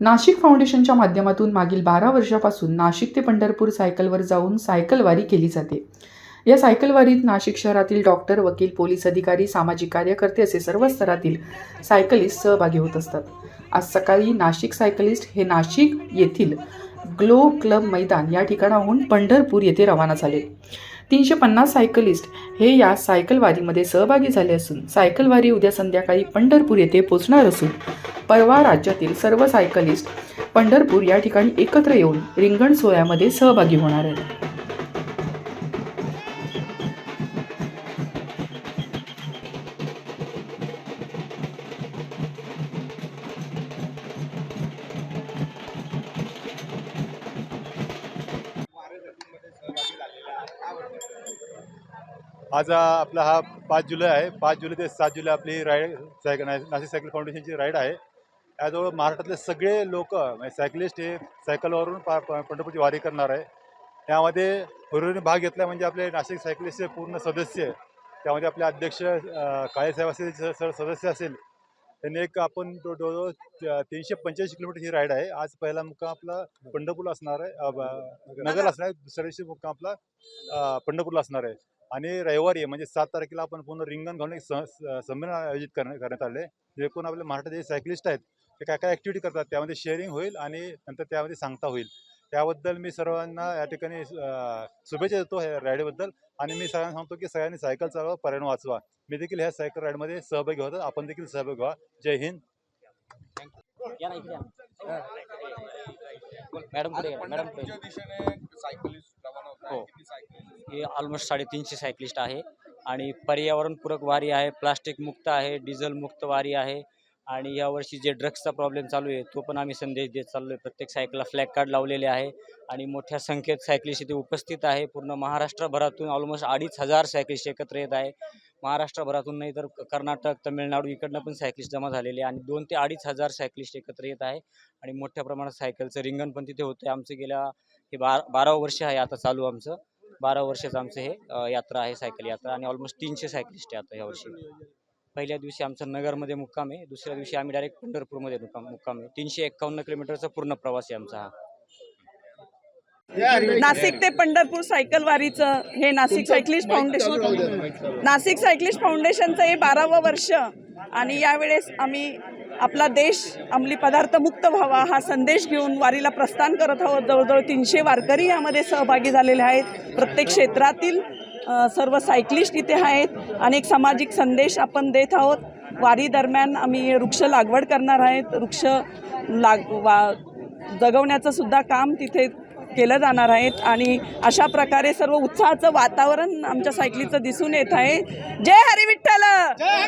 नाशिक फाउंडेशनच्या माध्यमातून मागील बारा वर्षापासून नाशिक ते पंढरपूर सायकलवर जाऊन सायकलवारी केली जाते. या सायकलवारीत नाशिक शहरातील डॉक्टर वकील पोलीस अधिकारी सामाजिक कार्यकर्ते असे सर्व स्तरातील सायकलिस्ट सहभागी होत असतात. आज सकाळी नाशिक सायकलिस्ट हे नाशिक येथील ग्लो क्लब मैदान या ठिकाणाहून पंढरपूर येथे रवाना झाले. तीनशे पन्नास सायकलिस्ट हे या सायकलवारीमध्ये सहभागी झाले असून सायकलवारी उद्या संध्याकाळी पंढरपूर येथे पोहोचणार असून परवा राज्यातील सर्व सायकलिस्ट पंढरपूर या ठिकाणी एकत्र येऊन रिंगण सोहळ्यामध्ये सहभागी होणार आहेत. आज आपला हा पाच जुलै आहे. पाच जुलै ते सात जुलै आपली राईड सायकल नाशिक सायकल फाउंडेशनची राईड आहे. याजवळ महाराष्ट्रातले सगळे लोक म्हणजे सायकलिस्ट हे सायकलवरून पा पंढरपूरची वारी करणार आहे. त्यामध्ये हुरुरीने भाग घेतला म्हणजे आपले नाशिक सायकलिस्टचे पूर्ण सदस्य त्यामध्ये आपले अध्यक्ष काळेसाहेब असेल स- स- सदस्य असेल त्यांनी एक आपण जवळ- जवळजवळ तीनशे पंच्याऐंशी किलोमीटर ही राईड आहे. आज पहिला मुक्काम आपला पंढरपूरला असणार आहे. नगरला असणार आहे. दुसऱ्या दिवशी मुक्काम आपला पंढरपूरला असणार आहे. आणि रविवारी म्हणजे सात तारखेला आपण पूर्ण रिंगण घालून एक संमेलन आयोजित करण्यात करण्यात आले. जे कोण आपले महाराष्ट्राचे सायकलिस्ट आहेत ते काय काय ॲक्टिव्हिटी करतात त्यामध्ये शेअरिंग होईल आणि नंतर त्यामध्ये सांगता होईल. त्याबद्दल मी सर्वांना या ठिकाणी शुभेच्छा देतो ह्या राईडबद्दल आणि मी सगळ्यांना सांगतो की सगळ्यांनी सायकल चालवा पर्यावरण वाचवा. मी देखील ह्या सायकल राईडमध्ये सहभागी होतो. आपण देखील सहभागी व्हा. जय हिंद. मॅडम मॅडम सायकलिस्ट हो. हे ऑलमोस्ट साडेतीनशे सायकलिस्ट आहे. आणि पर्यावरणपूरक वारी आहे प्लास्टिक मुक्त आहे डिझेल मुक्त वारी आहे. आणि यावर्षी जे ड्रग्सचा प्रॉब्लेम चालू आहे तो पण आम्ही संदेश देत चाललो आहे प्रत्येक सायकलला फ्लॅग कार्ड लावलेले आहे. आणि मोठ्या संख्येत सायकलिस्ट इथे उपस्थित आहे. पूर्ण महाराष्ट्रभरातून ऑलमोस्ट अडीच हजार सायकलिस्ट एकत्र येत आहे. महाराष्ट्रभरातून नाही तर कर्नाटक तमिळनाडू इकडनं पण सायकलिस्ट जमा झालेले आणि दोन ते अडीच हजार सायकलिस्ट एकत्र येत आहे. आणि मोठ्या प्रमाणात सायकलचं रिंगण पण तिथे होतं आहे आमचं गेल्या हे बारा बारावं वर्ष आहे आता चालू आमचं. बारा वर्षाचं आमचं हे यात्रा आहे सायकल यात्रा. आणि ऑलमोस्ट तीनशे सायकलिस्ट आहे आता यावर्षी पहिल्या दिवशी आमचं नगरमध्ये मुक्काम आहे. दुसऱ्या दिवशी आम्ही डायरेक्ट पंढरपूरमध्ये मुक्काम मुक्काम आहे. तीनशे एक्कावन्न किलोमीटरचा पूर्ण प्रवास आहे आमचा हा. नाशिक ते पंढरपूर सायकल वारीचं हे Nashik cyclist foundation Nashik cyclist फाउंडेशनचं हे बारावं वर्ष आणि यावेळेस आम्ही आपला देश अंमली पदार्थ मुक्त व्हावा हा संदेश घेऊन वारीला प्रस्थान करत आहोत. जवळजवळ तीनशे वारकरी यामध्ये सहभागी झालेले आहेत. प्रत्येक क्षेत्रातील सर्व सायकलिस्ट इथे आहेत. अनेक सामाजिक संदेश आपण देत आहोत. वारी दरम्यान आम्ही वृक्ष लागवड करणार आहेत. वृक्ष लाग वा जगवण्याचं सुद्धा काम तिथे केलं जाणार आहेत आणि अशा प्रकारे सर्व उत्साहाचं वातावरण आमच्या सायकलीचं दिसून येत आहे. जय हरी विठ्ठल!